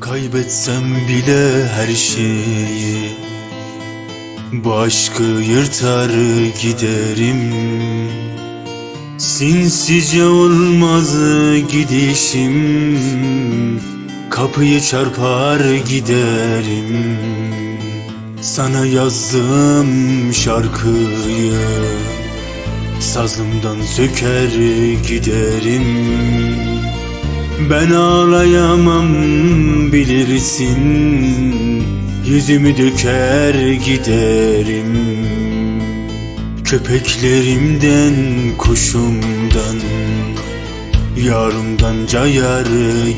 Kaybetsem bile her şeyi Bu aşkı yırtar giderim. Sinsice olmaz gidişim Kapıyı çarpar giderim. Sana yazdım şarkıyı Sazımdan söker giderim Ben ağlayamam bilirsin. Yüzümü döker giderim. Köpeklerimden, kuşumdan Yarımdan cayar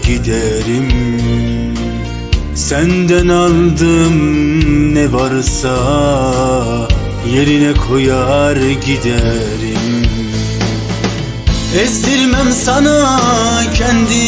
giderim. Senden aldım ne varsa Yerine koyar giderim. Ezdirmem sana kendimi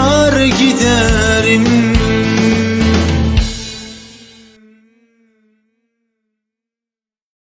Kalbim